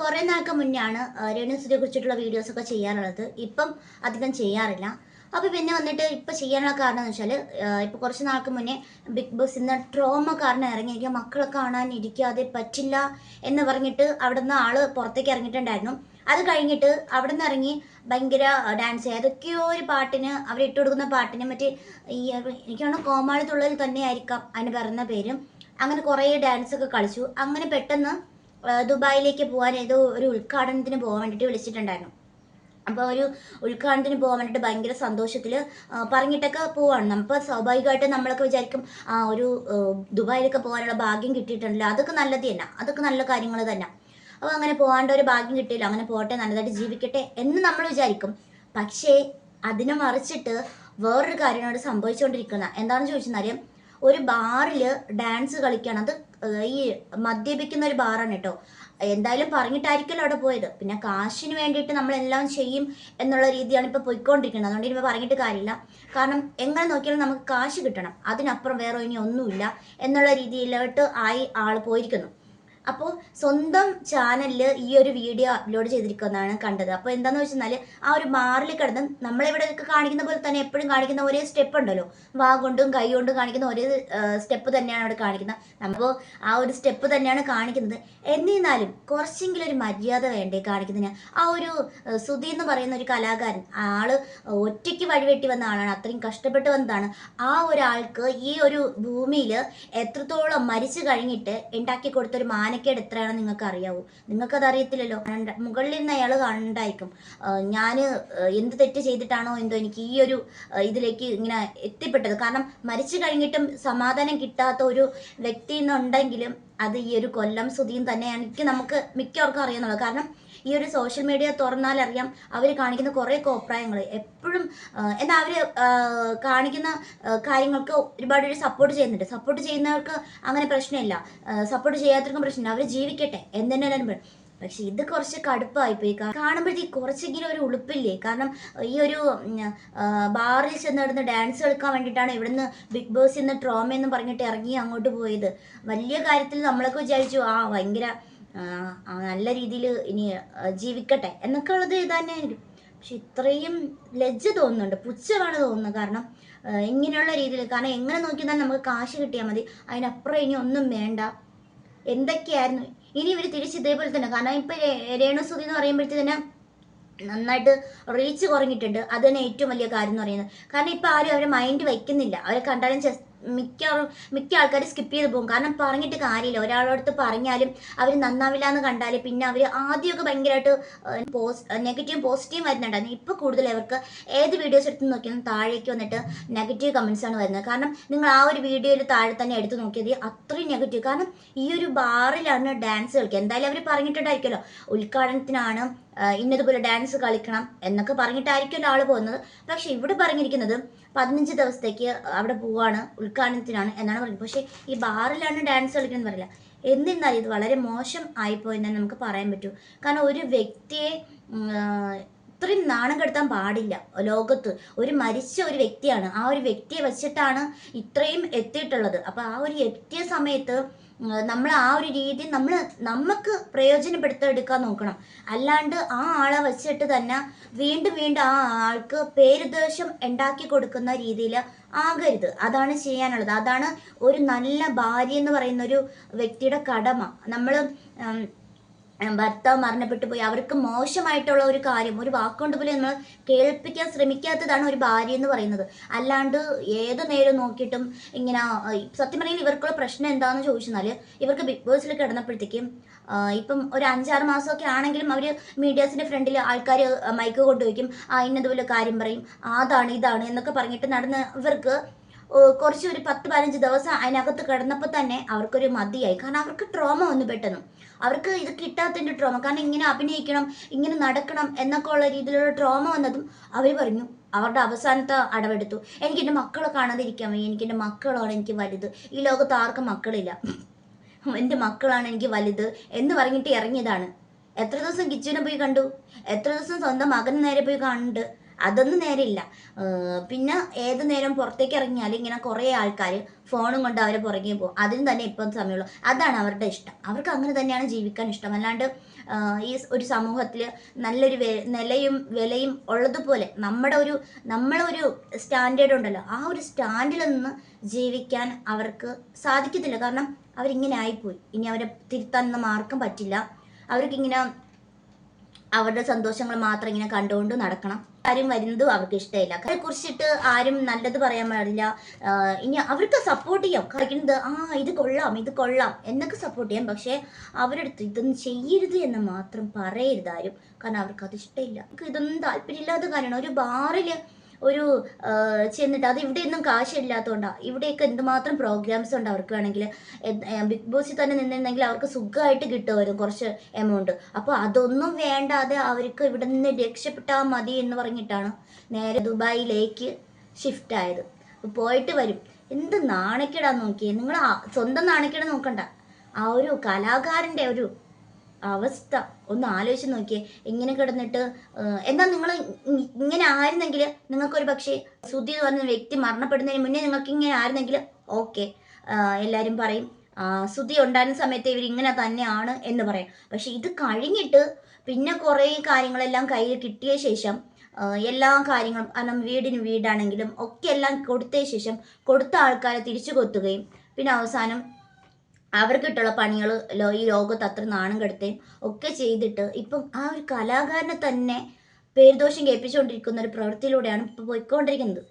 കുറേ നാൾക്ക് മുന്നെയാണ് രേണുസിനെ കുറിച്ചിട്ടുള്ള വീഡിയോസൊക്കെ ചെയ്യാറുള്ളത്. ഇപ്പം അധികം ചെയ്യാറില്ല. അപ്പോൾ പിന്നെ വന്നിട്ട് ഇപ്പോൾ ചെയ്യാനുള്ള കാരണം എന്ന് വെച്ചാൽ ഇപ്പോൾ കുറച്ച് നാൾക്ക് മുന്നേ ബിഗ് ബോസ് ഇന്ന് ട്രോമ കാരണം ഇറങ്ങിയിരിക്കുക മക്കളെ കാണാൻ ഇരിക്കാതെ പറ്റില്ല എന്ന് പറഞ്ഞിട്ട് അവിടെ നിന്ന് ആൾ പുറത്തേക്ക് ഇറങ്ങിയിട്ടുണ്ടായിരുന്നു. അത് കഴിഞ്ഞിട്ട് അവിടെ നിന്ന് ഇറങ്ങി ഭയങ്കര ഡാൻസ് ഏതൊക്കെയോ ഒരു പാട്ടിന് അവർ ഇട്ട് കൊടുക്കുന്ന പാട്ടിന് മറ്റേ ഈ എനിക്കാണ് കോമാളി തുള്ളൽ തന്നെ ആയിരിക്കാം അതിന് പറയുന്ന പേരും. അങ്ങനെ കുറേ ഡാൻസൊക്കെ കളിച്ചു. അങ്ങനെ പെട്ടെന്ന് ദുബായിലേക്ക് പോകാൻ ഏതോ ഒരു ഉദ്ഘാടനത്തിന് പോകാൻ വേണ്ടിയിട്ട് വിളിച്ചിട്ടുണ്ടായിരുന്നു. അപ്പോൾ ഒരു ഉദ്ഘാടനത്തിന് പോകാൻ വേണ്ടിയിട്ട് ഭയങ്കര സന്തോഷത്തിൽ പറഞ്ഞിട്ടൊക്കെ പോവാണ്. നമുക്ക് സ്വാഭാവികമായിട്ട് നമ്മളൊക്കെ വിചാരിക്കും ആ ഒരു ദുബായിലൊക്കെ പോകാനുള്ള ഭാഗ്യം കിട്ടിയിട്ടുണ്ടല്ലോ. അതൊക്കെ നല്ലത് തന്നെ. അതൊക്കെ നല്ല കാര്യങ്ങൾ തന്നെ. അപ്പോൾ അങ്ങനെ പോകാണ്ട് ഒരു ഭാഗ്യം കിട്ടിയില്ല. അങ്ങനെ പോട്ടെ നല്ലതായിട്ട് ജീവിക്കട്ടെ എന്ന് നമ്മൾ വിചാരിക്കും. പക്ഷേ അതിനെ മറിച്ചിട്ട് വേറൊരു കാര്യമാണ് സംഭവിച്ചുകൊണ്ടിരിക്കുന്നത്. എന്താണെന്ന് ചോദിച്ചെന്നാൽ ഒരു ബാറിൽ ഡാൻസ് കളിക്കണം. അത് ഈ മദ്യപിക്കുന്ന ഒരു ബാറാണ് കേട്ടോ. എന്തായാലും പറഞ്ഞിട്ടായിരിക്കുമല്ലോ അവിടെ പോയത്. പിന്നെ കാശിന് വേണ്ടിയിട്ട് നമ്മളെല്ലാം ചെയ്യും എന്നുള്ള രീതിയാണ് ഇപ്പോൾ പോയിക്കൊണ്ടിരിക്കുന്നത്. അതുകൊണ്ട് ഇനിയിപ്പോൾ പറഞ്ഞിട്ട് കാര്യമില്ല. കാരണം എങ്ങനെ നോക്കിയാലും നമുക്ക് കാശ് കിട്ടണം. അതിനപ്പുറം വേറെ ഇനി ഒന്നുമില്ല എന്നുള്ള രീതിയിലോട്ട് ആയി ആൾ പോയിരിക്കുന്നു. അപ്പോൾ സ്വന്തം ചാനലിൽ ഈ ഒരു വീഡിയോ അപ്ലോഡ് ചെയ്തിരിക്കുന്നതാണ് കണ്ടത്. അപ്പോൾ എന്താണെന്ന് വെച്ചാൽ ആ ഒരു ബാറിൽ കിടന്ന് നമ്മളിവിടെയൊക്കെ കാണിക്കുന്ന പോലെ തന്നെ എപ്പോഴും കാണിക്കുന്ന ഒരേ സ്റ്റെപ്പ് ഉണ്ടല്ലോ. വാ കൊണ്ടും കൈ കൊണ്ടും കാണിക്കുന്ന ഒരേ സ്റ്റെപ്പ് തന്നെയാണ് അവിടെ കാണിക്കുന്നത്. അപ്പോൾ ആ ഒരു സ്റ്റെപ്പ് തന്നെയാണ് കാണിക്കുന്നത്. എന്നിരുന്നാലും കുറച്ചെങ്കിലും ഒരു മര്യാദ വേണ്ടേ കാണിക്കുന്നതിന്? ആ ഒരു സുധി എന്ന് പറയുന്ന ഒരു കലാകാരൻ ആൾ ഒറ്റയ്ക്ക് വഴിവെട്ടി വന്ന ആളാണ് അത്രയും കഷ്ടപ്പെട്ട് വന്നതാണ്. ആ ഒരാൾക്ക് ഈ ഒരു ഭൂമിയിൽ എത്രത്തോളം മരിച്ചു കഴിഞ്ഞിട്ട് ഉണ്ടാക്കി കൊടുത്തൊരു മാനക്കേട് എത്രയാണെന്ന് നിങ്ങൾക്ക് അറിയാവൂ നിങ്ങൾക്കത് അറിയത്തില്ലല്ലോ മുകളിൽ നിന്ന് അയാൾ കണ്ടായിരിക്കും. ഞാൻ എന്ത് തെറ്റ് ചെയ്തിട്ടാണോ എന്തോ എനിക്ക് ഈ ഒരു ഇതിലേക്ക് ഇങ്ങനെ എത്തിപ്പെട്ടത്. കാരണം മരിച്ചു കഴിഞ്ഞിട്ടും സമാധാനം കിട്ടാത്ത ഒരു വ്യക്തി എന്നുണ്ടെങ്കിലും അത് ഈ ഒരു കൊല്ലം സുധിയും തന്നെയാണ്. എനിക്ക് നമുക്ക് മിക്കവർക്കും അറിയാന്നുള്ളത് കാരണം ഈ ഒരു സോഷ്യൽ മീഡിയ തുറന്നാൽ അറിയാം അവർ കാണിക്കുന്ന കുറേ കോപ്രായങ്ങൾ എപ്പോഴും എന്നാൽ അവർ കാണിക്കുന്ന കാര്യങ്ങൾക്ക് ഒരുപാട് പേര് സപ്പോർട്ട് ചെയ്യുന്നുണ്ട്. സപ്പോർട്ട് ചെയ്യുന്നവർക്ക് അങ്ങനെ പ്രശ്നമില്ല. സപ്പോർട്ട് ചെയ്യാത്തവർക്കും പ്രശ്നമില്ല. അവർ ജീവിക്കട്ടെ എന്തെന്നാലും പക്ഷെ ഇത് കുറച്ച് കടുപ്പായിപ്പോയി. കാണുമ്പോഴത്തേക്ക് കുറച്ചെങ്കിലും ഒരു ഉളുപ്പില്ലേ? കാരണം ഈ ഒരു ബാറിൽ ചെന്ന് ചെന്നിടുന്ന് ഡാൻസ് കളിക്കാൻ വേണ്ടിയിട്ടാണ് ഇവിടുന്ന് ബിഗ് ബോസ് ഇന്ന് ട്രോമ എന്ന് പറഞ്ഞിട്ട് ഇറങ്ങി അങ്ങോട്ട് പോയത്. വലിയ കാര്യത്തിൽ നമ്മളൊക്കെ വിചാരിച്ചു ആ ഭയങ്കര നല്ല രീതിയിൽ ഇനി ജീവിക്കട്ടെ എന്നൊക്കെ ഉള്ളത് തന്നെയായിരിക്കും പക്ഷെ ഇത്രയും ലജ്ജ തോന്നുന്നുണ്ട് പുച്ഛമാണ് തോന്നുന്നത്. കാരണം ഇങ്ങനെയുള്ള രീതിയിൽ കാരണം എങ്ങനെ നോക്കിയാൽ നമുക്ക് കാശ് കിട്ടിയാൽ മതി. അതിനപ്പുറം ഇനി ഒന്നും വേണ്ട. എന്തൊക്കെയായിരുന്നു? ഇനി ഇവർ തിരിച്ച് ഇതേപോലെ തന്നെ കാരണം ഇപ്പൊ രേണുസുതി എന്ന് പറയുമ്പോഴത്തേക്ക് തന്നെ നന്നായിട്ട് റീച്ച് കുറഞ്ഞിട്ടുണ്ട്. അത് തന്നെ ഏറ്റവും വലിയ കാര്യം എന്ന് പറയുന്നത്. കാരണം ഇപ്പൊ ആരും അവരെ മൈൻഡ് വെക്കുന്നില്ല അവരെ കണ്ടാലും ജസ്റ്റ് മിക്ക മിക്ക ആൾക്കാർ സ്കിപ്പ് ചെയ്ത് പോകും. കാരണം പറഞ്ഞിട്ട് കാര്യമില്ല. ഒരാളോടത്ത് പറഞ്ഞാലും അവർ നന്നാവില്ല എന്ന് കണ്ടാൽ പിന്നെ അവർ ആദ്യമൊക്കെ ഭയങ്കരമായിട്ട് പോസ് നെഗറ്റീവ് പോസിറ്റീവ് വരുന്നുണ്ടായിരുന്നു. ഇപ്പോൾ കൂടുതൽ അവർക്ക് ഏത് വീഡിയോസ് എടുത്ത് നോക്കിയാലും താഴേക്ക് വന്നിട്ട് നെഗറ്റീവ് കമൻസ് ആണ് വരുന്നത്. കാരണം നിങ്ങൾ ആ ഒരു വീഡിയോയിൽ താഴെ തന്നെ എടുത്ത് നോക്കിയത് അത്രയും നെഗറ്റീവ് കാരണം ഈ ഒരു ബാറിലാണ് ഡാൻസ് കളിക്കുക. എന്തായാലും അവർ പറഞ്ഞിട്ടുണ്ടായിരിക്കുമല്ലോ. ഉദ്ഘാടനത്തിനാണ് ഇന്നതുപോലെ ഡാൻസ് കളിക്കണം എന്നൊക്കെ പറഞ്ഞിട്ടായിരിക്കുമല്ലോ ആൾ പോകുന്നത്. പക്ഷെ ഇവിടെ പറഞ്ഞിരിക്കുന്നത് പതിനഞ്ച് ദിവസത്തേക്ക് അവിടെ പോവാണ് ഉദ്ഘാടനത്തിനാണ് എന്നാണ് പറയുന്നത്. പക്ഷേ ഈ ബാറിലാണ് ഡാൻസ് കളിക്കുന്നത് പറയില്ല. എന്നിരുന്നാലും ഇത് വളരെ മോശം ആയിപ്പോയെന്ന് നമുക്ക് പറയാൻ പറ്റൂ. കാരണം ഒരു വ്യക്തിയെ ഇത്രയും നാണം കെടുത്താൻ പാടില്ല ലോകത്ത്. ഒരു മരിച്ച ഒരു വ്യക്തിയാണ്. ആ ഒരു വ്യക്തിയെ വെച്ചിട്ടാണ് ഇത്രയും എത്തിയിട്ടുള്ളത്. അപ്പോൾ ആ ഒരു എത്തിയ സമയത്ത് നമ്മൾ ആ ഒരു രീതി നമ്മൾ നമുക്ക് പ്രയോജനപ്പെടുത്തെടുക്കാൻ നോക്കണം. അല്ലാണ്ട് ആ ആളെ വെച്ചിട്ട് തന്നെ വീണ്ടും വീണ്ടും ആ ആൾക്ക് പേരുദോഷം ഉണ്ടാക്കി കൊടുക്കുന്ന രീതിയിൽ ആകരുത്. അതാണ് ചെയ്യാനുള്ളത്. അതാണ് ഒരു നല്ല ഭാര്യ എന്ന് പറയുന്ന ഒരു വ്യക്തിയുടെ കടമ. നമ്മൾ ഭർത്താവ് മരണപ്പെട്ടു പോയി. അവർക്ക് മോശമായിട്ടുള്ള ഒരു കാര്യം ഒരു വാക്കുകൊണ്ട് പോലും നമ്മൾ കേൾപ്പിക്കാൻ ശ്രമിക്കാത്തതാണ് ഒരു ഭാര്യ എന്ന് പറയുന്നത്. അല്ലാണ്ട് ഏത് നേരം നോക്കിയിട്ടും ഇങ്ങനെ സത്യം പറയുന്നത് ഇവർക്കുള്ള പ്രശ്നം എന്താണെന്ന് ചോദിച്ചാൽ ഇവർക്ക് ബിഗ് ബോസിൽ കിടന്നപ്പോഴത്തേക്കും ഇപ്പം ഒരു അഞ്ചാറ് മാസമൊക്കെ ആണെങ്കിലും അവർ മീഡിയാസിന്റെ ഫ്രണ്ടിൽ ആൾക്കാർ മൈക്ക് കൊണ്ടുവയ്ക്കും ആ ഇന്നതുപോലെ കാര്യം പറയും അതാണ് ഇതാണ് എന്നൊക്കെ പറഞ്ഞിട്ട് നടന്ന് ഇവർക്ക് കുറച്ച് ഒരു പത്ത് പതിനഞ്ച് ദിവസം അതിനകത്ത് കിടന്നപ്പോൾ തന്നെ അവർക്കൊരു മതിയായി. കാരണം അവർക്ക് ട്രോമ വന്നു പെട്ടെന്ന്. അവർക്ക് ഇത് കിട്ടാത്തതിന്റെ ട്രോമ കാരണം ഇങ്ങനെ അഭിനയിക്കണം ഇങ്ങനെ നടക്കണം എന്നൊക്കെ ഉള്ള രീതിയിലുള്ള ട്രോമ വന്നതും അവർ പറഞ്ഞു. അവരുടെ അവസാനത്തെ അടവെടുത്തു. എനിക്ക് എന്റെ മക്കളെ കാണാതിരിക്കാൻ വയ്യ. എനിക്ക് എന്റെ മക്കളാണ് എനിക്ക് വലുത്. ഈ ലോകത്ത് ആർക്കും മക്കളില്ല. എന്റെ മക്കളാണ് എനിക്ക് വലുത് എന്ന് പറഞ്ഞിട്ട് ഇറങ്ങിയതാണ്. എത്ര ദിവസം കിച്ചനെ പോയി കണ്ടു? എത്ര ദിവസം സ്വന്തം മകന് നേരെ പോയി കണ്ട് അതൊന്നും നേരമില്ല പിന്നെ ഏത് നേരം പുറത്തേക്ക് ഇറങ്ങിയാലും ഇങ്ങനെ കുറേ ആൾക്കാർ ഫോണും കൊണ്ട് അവരെ പുറകെ പോകും. അതിന് തന്നെ ഇപ്പം സമയമുള്ളൂ. അതാണ് അവരുടെ ഇഷ്ടം. അവർക്ക് അങ്ങനെ തന്നെയാണ് ജീവിക്കാൻ ഇഷ്ടം. അല്ലാണ്ട് ഈ ഒരു സമൂഹത്തിൽ നല്ലൊരു നിലയും വിലയും ഉള്ളതുപോലെ നമ്മുടെ ഒരു നമ്മളൊരു സ്റ്റാൻഡേർഡ് ഉണ്ടല്ലോ. ആ ഒരു സ്റ്റാൻഡിൽ നിന്ന് ജീവിക്കാൻ അവർക്ക് സാധിക്കത്തില്ല. കാരണം അവരിങ്ങനെ ആയിപ്പോയി. ഇനി അവരെ തിരുത്താനൊന്നും ആർക്കും പറ്റില്ല. അവർക്കിങ്ങനെ അവരുടെ സന്തോഷങ്ങൾ മാത്രം ഇങ്ങനെ കണ്ടുകൊണ്ട് നടക്കണം. ആരും വരുന്നതും അവർക്ക് ഇഷ്ടമില്ല അതിനെ കുറിച്ചിട്ട് ആരും നല്ലത് പറയാൻ പാടില്ല. ഇനി അവർക്ക് സപ്പോർട്ട് ചെയ്യാം. കളിക്കുന്നത് ആ ഇത് കൊള്ളാം ഇത് കൊള്ളാം എന്നൊക്കെ സപ്പോർട്ട് ചെയ്യാം. പക്ഷേ അവരുടെ അടുത്ത് ഇതൊന്നും ചെയ്യരുത് എന്ന് മാത്രം പറയരുത് ആരും. കാരണം അവർക്ക് അത് ഇഷ്ടമില്ല. ഇതൊന്നും താല്പര്യമില്ലാത്ത കാര്യമാണ്. ഒരു ബാറിൽ ഒരു ചെന്നിട്ട് അത് ഇവിടെ ഒന്നും കാശില്ലാത്തതുകൊണ്ടാണ് ഇവിടെയൊക്കെ എന്തുമാത്രം പ്രോഗ്രാംസ് ഉണ്ട് അവർക്ക് വേണമെങ്കിൽ ബിഗ് ബോസിൽ തന്നെ നിന്നിരുന്നെങ്കിൽ അവർക്ക് സുഖമായിട്ട് കിട്ടുമായിരുന്നു കുറച്ച് എമൗണ്ട് അപ്പോൾ അതൊന്നും വേണ്ടാതെ അവർക്ക് ഇവിടെ നിന്ന് രക്ഷപ്പെട്ടാൽ മതി എന്ന് പറഞ്ഞിട്ടാണ് നേരെ ദുബായിലേക്ക് ഷിഫ്റ്റ് ആയത്. പോയിട്ട് വരും. എന്ത് നാണക്കേടാന്ന് നോക്കിയേ. നിങ്ങൾ സ്വന്തം നാണക്കേട് നോക്കണ്ട. ആ ഒരു കലാകാരന്റെ ഒരു അവസ്ഥ. ഒന്ന് ആലോചിച്ച് നോക്കിയേ. ഇങ്ങനെ കിടന്നിട്ട് എന്താ നിങ്ങൾ ഇങ്ങനെ ആയിരുന്നെങ്കിൽ നിങ്ങൾക്കൊരു പക്ഷേ സുധി എന്ന് പറഞ്ഞ വ്യക്തി മരണപ്പെടുന്നതിന് മുന്നേ നിങ്ങൾക്ക് ഇങ്ങനെ ആയിരുന്നെങ്കിൽ ഓക്കെ. എല്ലാവരും പറയും സുധി ഉണ്ടായിരുന്ന സമയത്ത് ഇവർ ഇങ്ങനെ തന്നെയാണ് എന്ന് പറയാം. പക്ഷെ ഇത് കഴിഞ്ഞിട്ട് പിന്നെ കുറേ കാര്യങ്ങളെല്ലാം കയ്യിൽ കിട്ടിയ ശേഷം എല്ലാ കാര്യങ്ങളും കാരണം വീടിന് വീടാണെങ്കിലും ഒക്കെ എല്ലാം കൊടുത്ത ശേഷം കൊടുത്ത ആൾക്കാരെ തിരിച്ചു കൊത്തുകയും പിന്നെ അവസാനം അവർക്കിട്ടുള്ള പണികൾ ഈ ലോകത്ത് അത്ര നാണം കെടുത്തുകയും ഒക്കെ ചെയ്തിട്ട് ഇപ്പം ആ ഒരു കലാകാരനെ തന്നെ പേരുദോഷം കേൾപ്പിച്ചുകൊണ്ടിരിക്കുന്ന ഒരു പ്രവൃത്തിയിലൂടെയാണ് ഇപ്പോൾ പോയിക്കൊണ്ടിരിക്കുന്നത്.